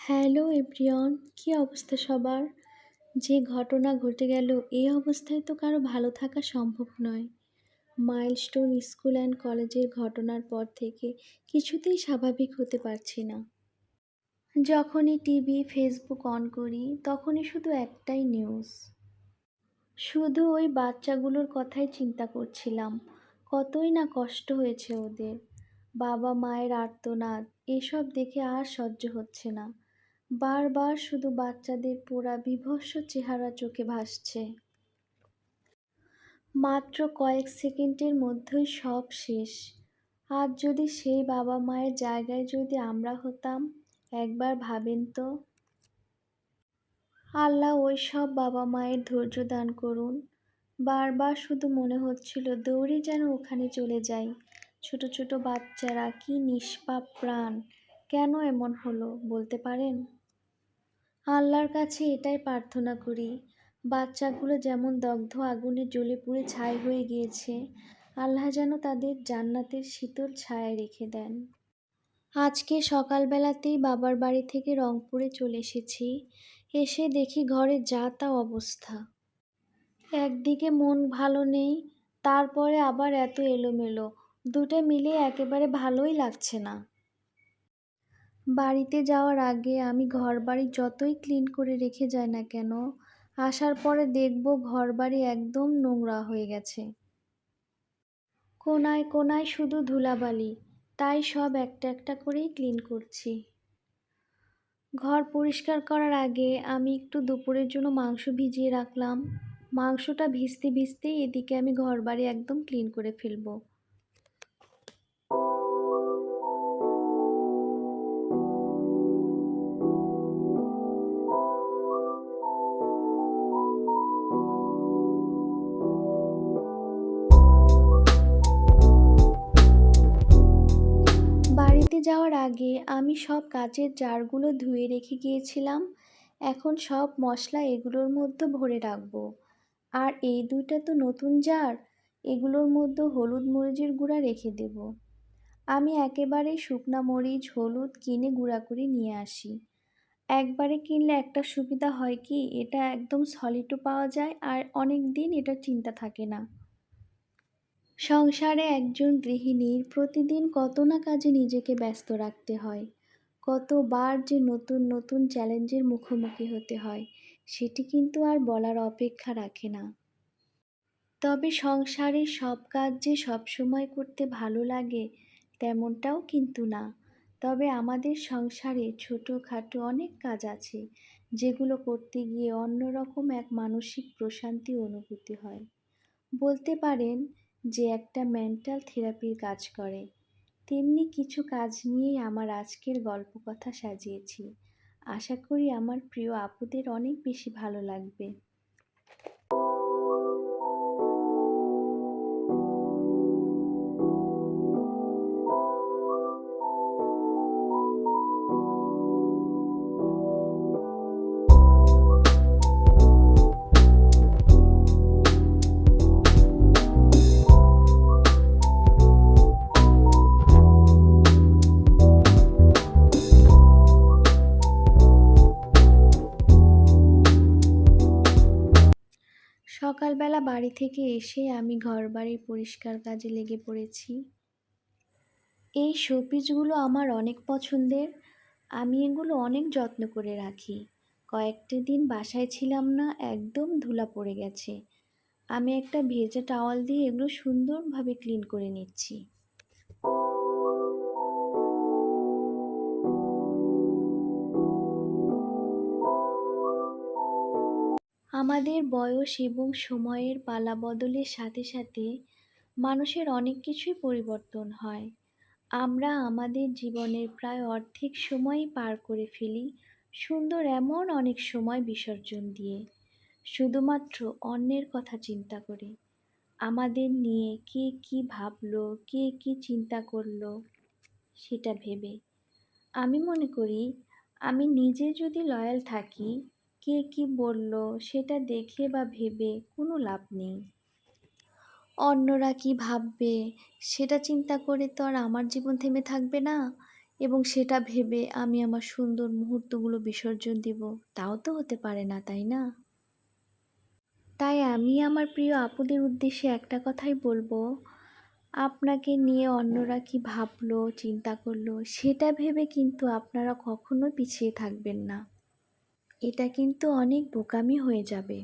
Hello everyone, কী অবস্থা সবার? যে ঘটনা ঘটে গেল, এই অবস্থায় তো কারও ভালো থাকা সম্ভব নয়। মাইলস্টোন স্কুল অ্যান্ড কলেজের ঘটনার পর থেকে কিছুতেই স্বাভাবিক হতে পারছি না। যখনই টিভি, ফেসবুক অন করি, তখনই শুধু একটাই নিউজ। শুধু ওই বাচ্চাগুলোর কথাই চিন্তা করছিলাম, কতই না কষ্ট হয়েছে ওদের। বাবা মায়ের আর্তনাদ, এসব দেখে আর সহ্য হচ্ছে না। বারবার শুধু বাচ্চাদের পোড়া বিভৎস চেহারা চোখে ভাসছে। মাত্র কয়েক সেকেন্ডের মধ্যেই সব শেষ। আর যদি সেই বাবা মায়ের জায়গায় যদি আমরা হতাম, একবার ভাবেন তো? আল্লাহ ওই সব বাবা মায়ের ধৈর্য দান করুন। বারবার শুধু মনে হচ্ছিল দৌড়ে যেন ওখানে চলে যাই। ছোট ছোট বাচ্চারা কি নিষ্পাপ প্রাণ। কেন এমন হলো বলতে পারেন? আল্লাহর কাছে এটাই প্রার্থনা করি, বাচ্চাগুলো যেমন দগ্ধ আগুনে জ্বলে পুড়ে ছাই হয়ে গিয়েছে, আল্লাহ যেন তাদের জান্নাতের শীতল ছায়া রেখে দেন। আজকে সকালবেলাতেই বাবার বাড়ি থেকে রংপুরে চলে এসেছি, এসে দেখি ঘরে যা তা অবস্থা। একদিকে মন ভালো নেই, তারপরে আবার এত এলোমেলো, দুটো মিলে একেবারে ভালোই লাগছে না। বাড়িতে যাওয়ার আগে আমি ঘরবাড়ি যতই ক্লিন করে রেখে যাই না কেন, আসার পরে দেখব ঘরবাড়ি একদম নোংরা হয়ে গেছে। কোনায় কোনায় শুধু ধুলাবালি, তাই সব একটা একটা করেই ক্লিন করছি। ঘর পরিষ্কার করার আগে আমি একটু দুপুরের জন্য মাংস ভিজিয়ে রাখলাম। মাংসটা ভিজতে ভিজতেই এদিকে আমি ঘরবাড়ি একদম ক্লিন করে ফেলব। যাওয়ার আগে আমি সব কাচের জারগুলো ধুয়ে রেখে গিয়েছিলাম। এখন সব মশলা এগুলোর মধ্যে ভরে রাখব। আর এই দুইটা তো নতুন জার, এগুলোর মধ্যে হলুদ মরিচের গুঁড়া রেখে দেব। আমি একেবারে শুকনা মরিচ, হলুদ কিনে গুঁড়া করে নিয়ে আসি। একবারে কিনলে একটা সুবিধা হয় কি, এটা একদম সলিডও পাওয়া যায় আর অনেক দিন এটা চিন্তা থাকে না। সংসারে একজন গৃহিণীর প্রতিদিন কত না কাজে নিজেকে ব্যস্ত রাখতে হয়, কতবার যে নতুন নতুন চ্যালেঞ্জের মুখোমুখি হতে হয়, সেটি কিন্তু আর বলার অপেক্ষা রাখে না। তবে সংসারের সব কাজ যে সবসময় করতে ভালো লাগে, তেমনটাও কিন্তু না। তবে আমাদের সংসারে ছোটোখাটো অনেক কাজ আছে, যেগুলো করতে গিয়ে অন্যরকম এক মানসিক প্রশান্তি অনুভূতি হয়। বলতে পারেন যে একটা মেন্টাল থেরাপির কাজ করে। তেমনি কিছু কাজ নিয়েই আমার আজকের গল্প কথা সাজিয়েছি। আশা করি আমার প্রিয় আপুদের অনেক বেশি ভালো লাগবে। বাড়ি থেকে এসে আমি ঘর বাড়ি পরিষ্কার কাজে লেগে পড়েছি। এই শোপিসগুলো আমার অনেক পছন্দের। আমি এগুলো অনেক যত্ন করে রাখি। কয়েকটি দিন বাসায় ছিলাম না, একদম ধুলা পড়ে গেছে। আমি একটা ভেজা টাওয়াল দিয়ে এগুলো সুন্দরভাবে ক্লিন করে নিচ্ছি। আমাদের বয়স এবং সময়ের পালা বদলের সাথে সাথে মানুষের অনেক কিছুই পরিবর্তন হয়। আমরা আমাদের জীবনের প্রায় অর্ধেক সময়ই পার করে ফেলি সুন্দর এমন অনেক সময় বিসর্জন দিয়ে। শুধুমাত্র অন্যের কথা চিন্তা করে। আমাদের নিয়ে কে কি ভাবলো, কে কি চিন্তা করল, সেটা ভেবে। আমি মনে করি, আমি নিজে যদি লয়াল থাকি কে কি বলল সেটা দেখে বা ভেবে কোনো লাভ নেই। অন্যরা কি ভাববে সেটা চিন্তা করে তো আর আমার জীবন থেমে থাকবে না। এবং সেটা ভেবে আমি আমার সুন্দর মুহূর্তগুলো বিসর্জন দিব। তাও তো হতে পারে না, তাই না? তাই আমি আমার প্রিয় আপুদের উদ্দেশ্যে একটা কথাই বলব। আপনাকে নিয়ে অন্যরা কি ভাবলো, চিন্তা করল, সেটা ভেবে কিন্তু আপনারা কখনো পিছিয়ে থাকবেন না। এটা কিন্তু অনেক বোকামি হয়ে যাবে।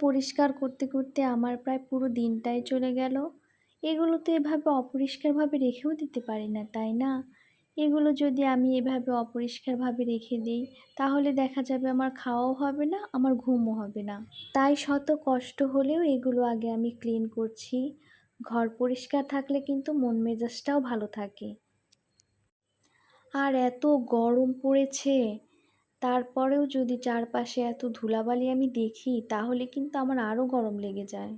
পরিষ্কার করতে করতে আমার প্রায় পুরো দিনটাই চলে গেল। এগুলো তো এভাবে অপরিষ্কারভাবে রেখেও দিতে পারি না, তাই না? এগুলো যদি আমি এভাবে অপরিষ্কারভাবে রেখে দিই, তাহলে দেখা যাবে আমার খাওয়াও হবে না, আমার ঘুমও হবে না। তাই শত কষ্ট হলেও এগুলো আগে আমি ক্লিন করছি। ঘর পরিষ্কার থাকলে কিন্তু মন মেজাজটাও ভালো থাকে। আর এত গরম পড়েছে। তারপরেও যদি চারপাশে এত ধুলাবালি আমি দেখি, তাহলে কিন্তু আমার আরও গরম লেগে যায়।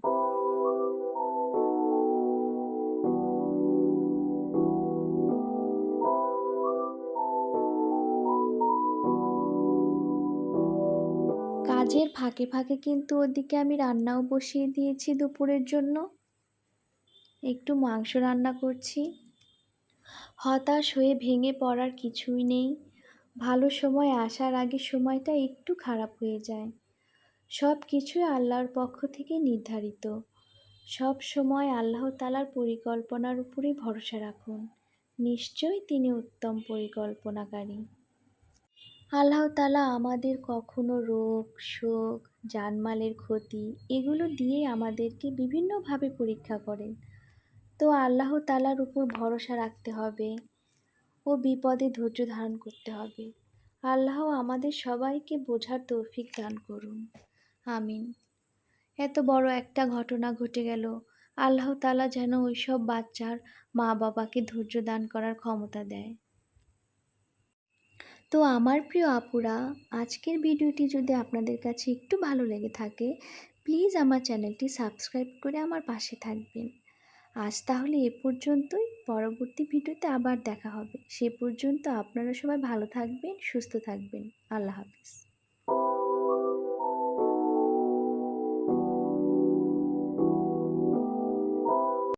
কাজের ফাঁকে ফাঁকে কিন্তু ওদিকে আমি রান্নাও বসিয়ে দিয়েছি দুপুরের জন্য। একটু মাংস রান্না করছি। হতাশ হয়ে ভেঙে পড়ার কিছুই নেই। ভালো সময় আসার আগে সময়টা একটু খারাপ হয়ে যায়। সব কিছুই আল্লাহর পক্ষ থেকে নির্ধারিত। সব সময় আল্লাহ তালার পরিকল্পনার উপরেই ভরসা রাখুন। নিশ্চয়ই তিনি উত্তম পরিকল্পনাকারী। আল্লাহ তালা আমাদের কখনো রোগ, শোক, জানমালের ক্ষতি এগুলো দিয়ে আমাদেরকে বিভিন্নভাবে পরীক্ষা করেন। তো আল্লাহ তালার উপর ভরসা রাখতে হবে। ও বিপদে ধৈর্য ধারণ করতে হবে। আল্লাহ আমাদের সবাইকে বোঝার তৌফিক দান করুন। আমিন। এত বড় একটা ঘটনা ঘটে গেল। আল্লাহ তালা যেন ওইসব বাচ্চার মা বাবাকে ধৈর্য দান করার ক্ষমতা দেয়। তো আমার প্রিয় আপুরা, আজকের ভিডিওটি যদি আপনাদের কাছে একটু ভালো লেগে থাকে প্লিজ আমার চ্যানেলটি সাবস্ক্রাইব করে আমার পাশে থাকবেন। আজ তাহলে এ পর্যন্তই। পরবর্তী ভিডিওতে আবার দেখা হবে। সে পর্যন্ত আপনারা সবাই ভালো থাকবেন, সুস্থ থাকবেন। আল্লাহ হাফিজ।